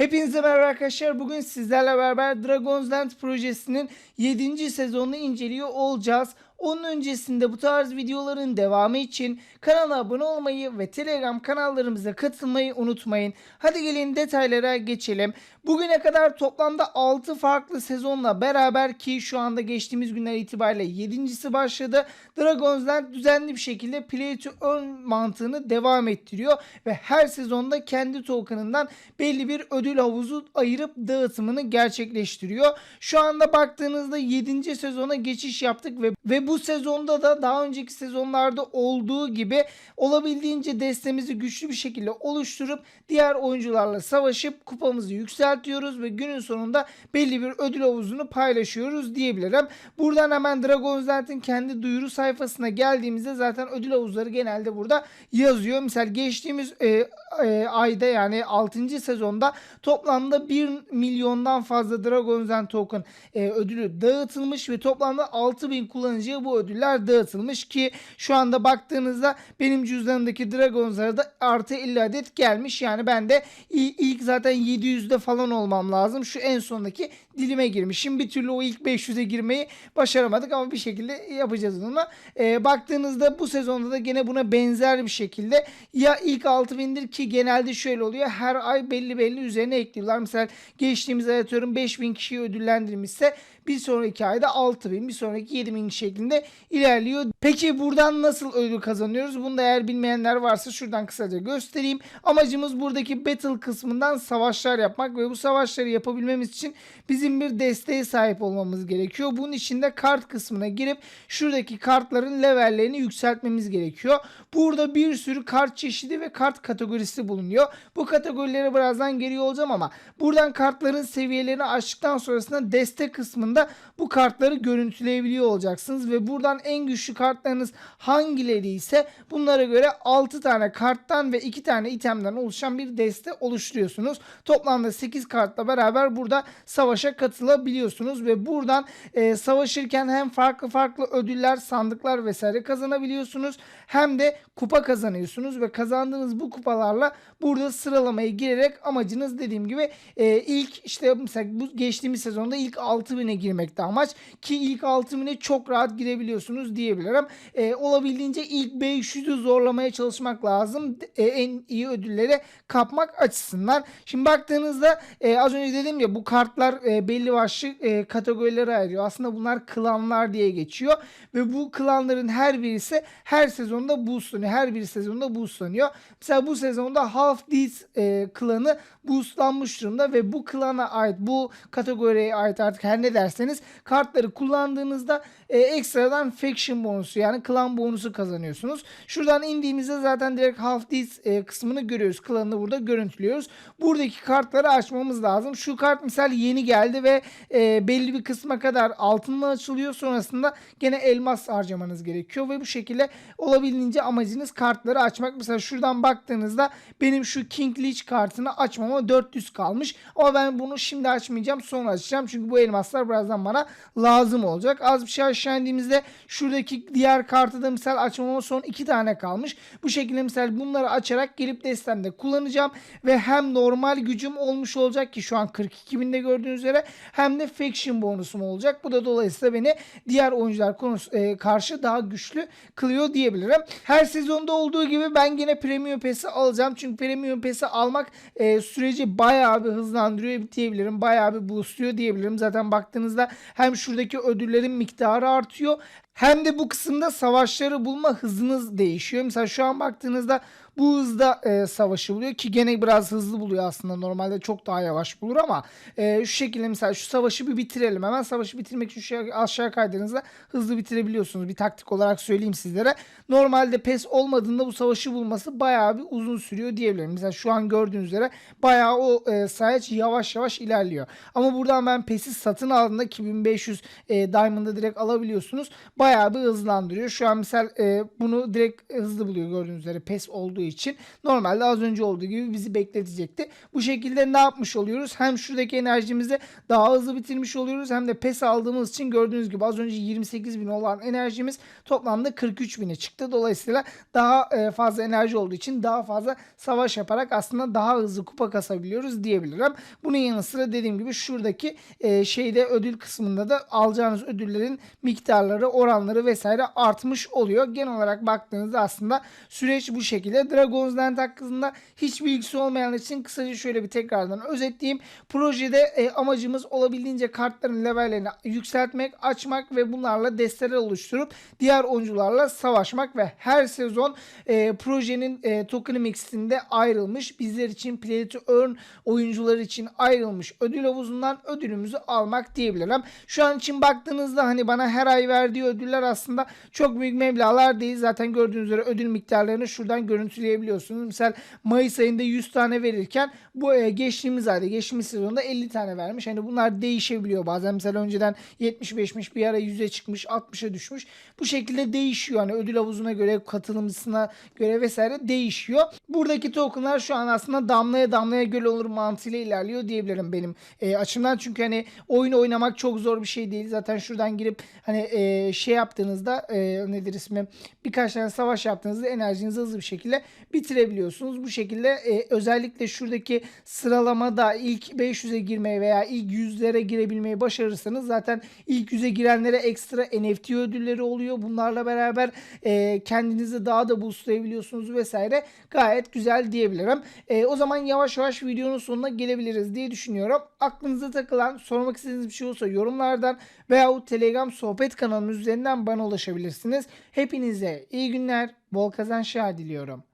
Hepinize merhaba arkadaşlar. Bugün sizlerle beraber Dragon's Dance projesinin 7. sezonunu inceliyor olacağız. Onun öncesinde bu tarz videoların devamı için kanala abone olmayı ve Telegram kanallarımıza katılmayı unutmayın. Hadi gelin detaylara geçelim. Bugüne kadar toplamda 6 farklı sezonla beraber ki şu anda geçtiğimiz günler itibariyle 7.si başladı. Dragon's Dance düzenli bir şekilde Play to Earn mantığını devam ettiriyor ve her sezonda kendi token'ından belli bir ödül havuzu ayırıp dağıtımını gerçekleştiriyor. Şu anda baktığınızda 7. sezona geçiş yaptık ve, ve bu sezonda da daha önceki sezonlarda olduğu gibi olabildiğince destemizi güçlü bir şekilde oluşturup diğer oyuncularla savaşıp kupamızı yükseltiyoruz ve günün sonunda belli bir ödül havuzunu paylaşıyoruz diyebilirim. Buradan hemen Dragon's Dent'in kendi duyuru sayfasına geldiğimizde zaten ödül havuzları genelde burada yazıyor. Misal geçtiğimiz e, e, ayda yani 6. sezonda toplamda 1 milyondan fazla Dragon's Den token e, ödülü dağıtılmış ve toplamda 6000 kullanıcıya bu ödüller dağıtılmış ki şu anda baktığınızda benim cüzdanımdaki Dragons'lara da artı 50 adet gelmiş. Yani ben de ilk zaten 700'de falan olmam lazım. Şu en sondaki dilime girmişim. Bir türlü o ilk 500'e girmeyi başaramadık ama bir şekilde yapacağız onu. E, baktığınızda bu sezonda da gene buna benzer bir şekilde ya ilk 6000'dir ki genelde şöyle oluyor. Her ay belli belli üzerine ekliyorlar. Mesela geçtiğimiz ay atıyorum 5000 kişiyi ödüllendirmişse bir sonraki ayda 6000 bir sonraki 7000 şeklinde ilerliyor. Peki buradan nasıl ödül kazanıyoruz? Bunu da eğer bilmeyenler varsa şuradan kısaca göstereyim. Amacımız buradaki battle kısmından savaşlar yapmak ve bu savaşları yapabilmemiz için bizim bir desteğe sahip olmamız gerekiyor. Bunun için de kart kısmına girip şuradaki kartların levellerini yükseltmemiz gerekiyor. Burada bir sürü kart çeşidi ve kart kategorisi bulunuyor. Bu kategorilere birazdan geliyor olacağım ama buradan kartların seviyelerini açtıktan sonrasında destek kısmında bu kartları görüntüleyebiliyor olacaksınız. Ve buradan en güçlü kartlarınız hangileri ise bunlara göre 6 tane karttan ve 2 tane itemden oluşan bir deste oluşturuyorsunuz. Toplamda 8 kartla beraber burada savaşa katılabiliyorsunuz. Ve buradan e, savaşırken hem farklı farklı ödüller, sandıklar vesaire kazanabiliyorsunuz. Hem de kupa kazanıyorsunuz. Ve kazandığınız bu kupalarla burada sıralamaya girerek amacınız dediğim gibi e, ilk işte mesela bu geçtiğimiz sezonda ilk 6000'e girmekte amaç ki ilk 6000'e çok rahat girebiliyorsunuz diyebilirim. E, olabildiğince ilk 500'ü zorlamaya çalışmak lazım. E, en iyi ödülleri kapmak açısından. Şimdi baktığınızda e, az önce dedim ya bu kartlar e, belli başlı e, kategorilere ayırıyor. Aslında bunlar klanlar diye geçiyor ve bu klanların her birisi her sezonda boostlanıyor. Her bir sezonda boostlanıyor. Mesela bu sezonda Half Deeds e, klanı boostlanmış durumda ve bu klana ait bu kategoriye ait artık her ne derseniz kartları kullandığınızda e, ekstradan faction bonusu yani klan bonusu kazanıyorsunuz. Şuradan indiğimizde zaten direkt Half Deeds e, kısmını görüyoruz. Klanını burada görüntülüyoruz. Buradaki kartları açmamız lazım. Şu kart misal yeni geldi ve e, belli bir kısma kadar altınla açılıyor. Sonrasında gene elmas harcamanız gerekiyor ve bu şekilde olabildiğince amacınız kartları açmak. Mesela şuradan baktığınızda benim şu King Leech kartını açmama 400 kalmış. Ama ben bunu şimdi açmayacağım sonra açacağım. Çünkü bu elmaslar birazdan bana lazım olacak. Az bir şey aşağı indiğimizde şuradaki diğer kartı da misal açmama son 2 tane kalmış. Bu şekilde misal bunları açarak gelip destemde kullanacağım. Ve hem normal gücüm olmuş olacak ki şu an 42 binde gördüğünüz üzere hem de faction bonusum olacak. Bu da dolayısıyla beni diğer oyuncular konusu, e, karşı daha güçlü kılıyor diyebilirim. Her sezonda olduğu gibi ben yine Premium Pass'i alacağım. Çünkü Premium Pass'i almak e, süreci bayağı bir hızlandırıyor diyebilirim. Bayağı bir boostluyor diyebilirim. Zaten baktığınızda hem şuradaki ödüllerin miktarı artıyor hem de bu kısımda savaşları bulma hızınız değişiyor. Mesela şu an baktığınızda bu hızda e, savaşı buluyor ki gene biraz hızlı buluyor aslında. Normalde çok daha yavaş bulur ama e, şu şekilde mesela şu savaşı bir bitirelim. Hemen savaşı bitirmek için şu aşağı kaydığınızda hızlı bitirebiliyorsunuz. Bir taktik olarak söyleyeyim sizlere. Normalde pes olmadığında bu savaşı bulması bayağı bir uzun sürüyor diyebilirim. Mesela şu an gördüğünüz üzere bayağı o e, sayaç yavaş yavaş ilerliyor. Ama buradan ben pesi satın aldığımda 2500 e, Diamond'ı direkt alabiliyorsunuz. Bayağı bir hızlandırıyor. Şu an misal e, bunu direkt hızlı buluyor gördüğünüz üzere pes olduğu için. Normalde az önce olduğu gibi bizi bekletecekti. Bu şekilde ne yapmış oluyoruz? Hem şuradaki enerjimizi daha hızlı bitirmiş oluyoruz hem de pes aldığımız için gördüğünüz gibi az önce 28 bin olan enerjimiz toplamda 43 bine çıktı. Dolayısıyla daha e, fazla enerji olduğu için daha fazla savaş yaparak aslında daha hızlı kupa kasabiliyoruz diyebilirim. Bunun yanı sıra dediğim gibi şuradaki e, şeyde ödül kısmında da alacağınız ödüllerin miktarları, oranları vesaire artmış oluyor. Genel olarak baktığınızda aslında süreç bu şekilde. Dragon's Den hakkında hiç bilgisi olmayanlar için kısaca şöyle bir tekrardan özetleyeyim. Projede e, amacımız olabildiğince kartların levellerini yükseltmek, açmak ve bunlarla desteler oluşturup diğer oyuncularla savaşmak ve her sezon e, projenin e, token mixinde ayrılmış bizler için play to earn oyuncular için ayrılmış ödül havuzundan ödülümüzü almak diyebilirim. Şu an için baktığınızda hani bana her ay verdiği ödüller aslında çok büyük meblağlar değil. Zaten gördüğünüz üzere ödül miktarlarını şuradan görüntüleyebiliyorsunuz. Misal Mayıs ayında 100 tane verirken bu e, geçtiğimiz ayda geçtiğimiz sezonda 50 tane vermiş. Hani bunlar değişebiliyor. Bazen mesela önceden 75'miş bir ara 100'e çıkmış 60'a düşmüş. Bu şekilde değişiyor. Hani ödül havuzuna göre katılımcısına göre vesaire değişiyor. Buradaki tokenlar şu an aslında damlaya damlaya göl olur mantığıyla ilerliyor diyebilirim benim e, açımdan. Çünkü hani oyun oynamak çok zor bir şey değil. Zaten şuradan girip hani e, şey yaptığınızda e, nedir ismi birkaç tane savaş yaptığınızda enerjinizi hızlı bir şekilde bitirebiliyorsunuz. Bu şekilde e, özellikle şuradaki sıralamada ilk 500'e girmeyi veya ilk 100'lere girebilmeyi başarırsanız zaten ilk 100'e girenlere ekstra NFT ödülleri oluyor. Bunlarla beraber e, kendinizi daha da boostlayabiliyorsunuz vesaire. Gayet güzel diyebilirim. E, o zaman yavaş yavaş videonun sonuna gelebiliriz diye düşünüyorum. Aklınıza takılan, sormak istediğiniz bir şey olsa yorumlardan veya Telegram sohbet kanalımız üzerinden bana ulaşabilirsiniz. Hepinize iyi günler, bol kazançlar diliyorum.